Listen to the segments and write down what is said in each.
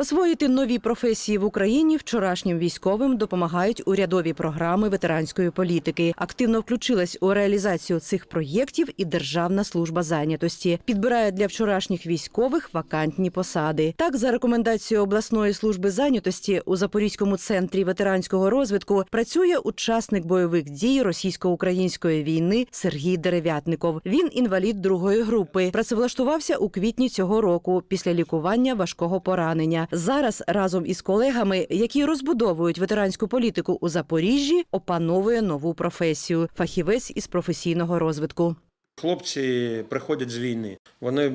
Освоїти нові професії в Україні вчорашнім військовим допомагають урядові програми ветеранської політики. Активно включилась у реалізацію цих проєктів і Державна служба зайнятості. Підбирає для вчорашніх військових вакантні посади. Так, за рекомендацією обласної служби зайнятості у Запорізькому центрі ветеранського розвитку працює учасник бойових дій російсько-української війни Сергій Дерев'ятников. Він інвалід другої групи. Працевлаштувався у квітні цього року після лікування важкого поранення. Зараз разом із колегами, які розбудовують ветеранську політику у Запоріжжі, опановує нову професію фахівець із професійного розвитку. Хлопці приходять з війни. Вони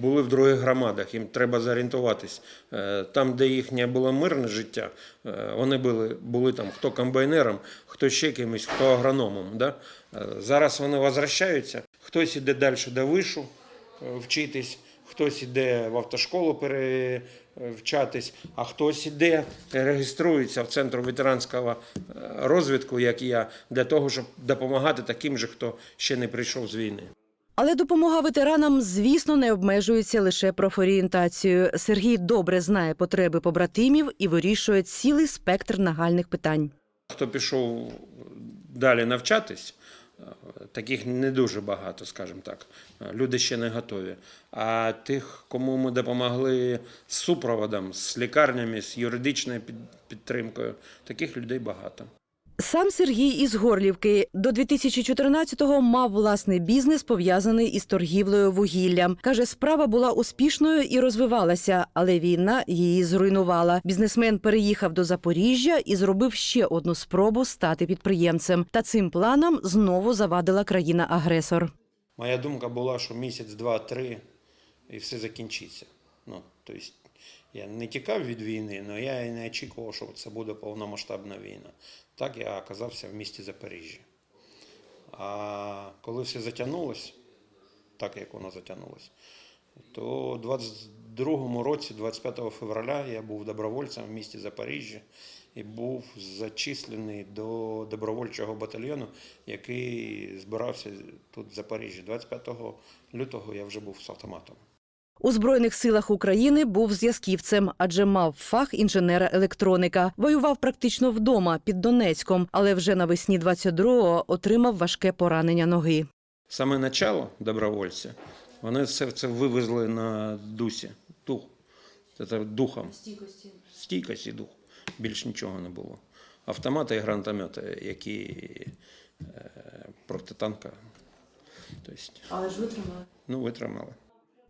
були в других громадах, їм треба зорієнтуватись. Е, Там, де їхнє було мирне життя, е, вони були, були там хто комбайнером, хто ще кимось, хто агрономом. Да? Е, Зараз вони возвращаються. Хтось іде далі до вишу вчитись, хтось іде в автошколу перевчатись, а хтось іде, реєструється в центру ветеранського е, розвитку, як і я, для того, щоб допомагати таким же, хто ще не прийшов з війни. Але допомога ветеранам, звісно, не обмежується лише профорієнтацією. Сергій добре знає потреби побратимів і вирішує цілий спектр нагальних питань. Хто пішов далі навчатись, таких не дуже багато, скажімо так. Люди ще не готові. А тих, кому ми допомогли з супроводом, з лікарнями, з юридичною під- підтримкою, таких людей багато. Сам Сергій із Горлівки до 2014-го мав власний бізнес, пов'язаний із торгівлею вугіллям. Каже, справа була успішною і розвивалася, але війна її зруйнувала. Бізнесмен переїхав до Запоріжжя і зробив ще одну спробу стати підприємцем. Та цим планам знову завадила країна-агресор. Моя думка була, що місяць, два, три і все закінчиться. Ну, тобто, я не тікав від війни, але я і не очікував, що це буде повномасштабна війна. Так я оказався в місті Запоріжжя. А коли все затягнулося, так як воно затягнулося, то у 22-му році, 25 февраля, я був добровольцем в місті Запоріжжя і був зачислений до добровольчого батальйону, який збирався тут в Запоріжжі. 25 лютого я вже був з автоматом. У збройних силах України був зв'язківцем, адже мав фах інженера-електроніка. Воював практично вдома під Донецьком, але вже навесні 22-го отримав важке поранення ноги. Саме начало добровольця, вони все це вивезли на дусі, дух, це духом. Стійкості. Стійкості дух. Більш нічого не було. Автомати і гранатомети, які е, протитанка. Тобто, Але ж витримали. ну, витримали.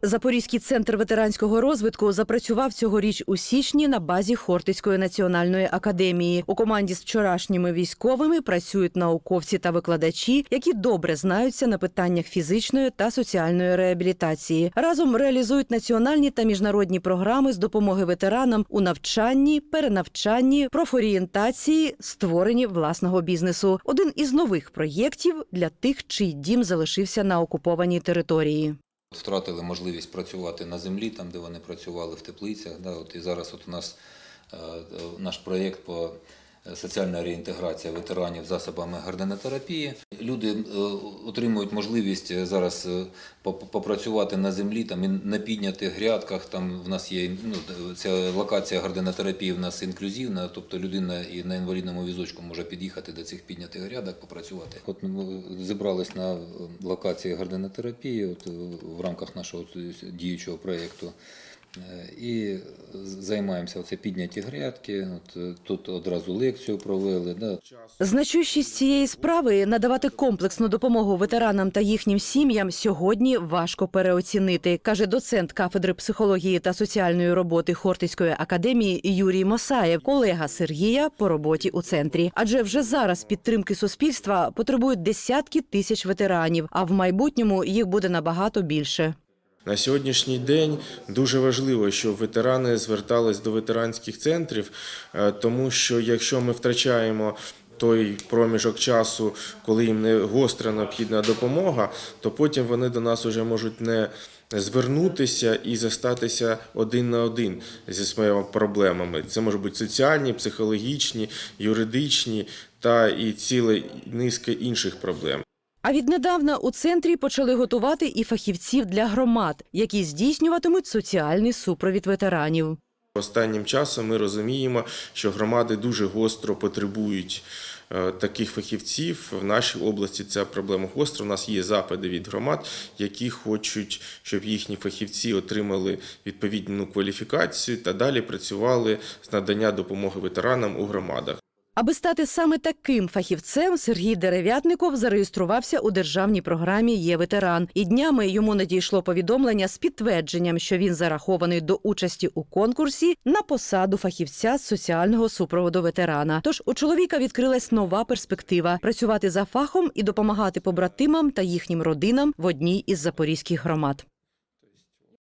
Запорізький центр ветеранського розвитку запрацював цьогоріч у січні на базі Хортицької національної академії. У команді з вчорашніми військовими працюють науковці та викладачі, які добре знаються на питаннях фізичної та соціальної реабілітації. Разом реалізують національні та міжнародні програми з допомоги ветеранам у навчанні, перенавчанні, профорієнтації, створенні власного бізнесу. Один із нових проєктів для тих, чий дім залишився на окупованій території. Втратили можливість працювати на землі, там, де вони працювали в теплицях. Да, от і зараз от у нас е, е, наш проєкт по соціальна реінтеграція ветеранів засобами гарденотерапії. Люди е, отримують можливість е, зараз е, попрацювати на землі, там на піднятих грядках. Там в нас є ну, ця локація гарденотерапії в нас інклюзивна, тобто людина і на інвалідному візочку може під'їхати до цих піднятих грядок, попрацювати. От ми зібрались на локації гарденотерапії от, в рамках нашого діючого проєкту. Е, І займаємося оце підняті грядки. От е, тут одразу лекцію провели. Да. Значущість цієї справи надавати комплексну допомогу ветеранам та їхнім сім'ям сьогодні важко переоцінити, каже доцент кафедри психології та соціальної роботи Хортицької академії Юрій Мосаєв, колега Сергія по роботі у центрі. Адже вже зараз підтримки суспільства потребують десятки тисяч ветеранів, а в майбутньому їх буде набагато більше. На сьогоднішній день дуже важливо, щоб ветерани звертались до ветеранських центрів, е, тому що якщо ми втрачаємо той проміжок часу, коли їм не гостра необхідна допомога, то потім вони до нас вже можуть не звернутися і застатися один на один зі своїми проблемами. Це можуть бути соціальні, психологічні, юридичні та і ціла низка інших проблем. А віднедавна у центрі почали готувати і фахівців для громад, які здійснюватимуть соціальний супровід ветеранів. Останнім часом ми розуміємо, що громади дуже гостро потребують е, таких фахівців. В нашій області ця проблема гостра. У нас є запити від громад, які хочуть, щоб їхні фахівці отримали відповідну кваліфікацію та далі працювали з надання допомоги ветеранам у громадах. Аби стати саме таким фахівцем, Сергій Дерев'ятников зареєструвався у державній програмі Є ветеран. І днями йому надійшло повідомлення з підтвердженням, що він зарахований до участі у конкурсі на посаду фахівця з соціального супроводу ветерана. Тож у чоловіка відкрилась нова перспектива працювати за фахом і допомагати побратимам та їхнім родинам в одній із запорізьких громад.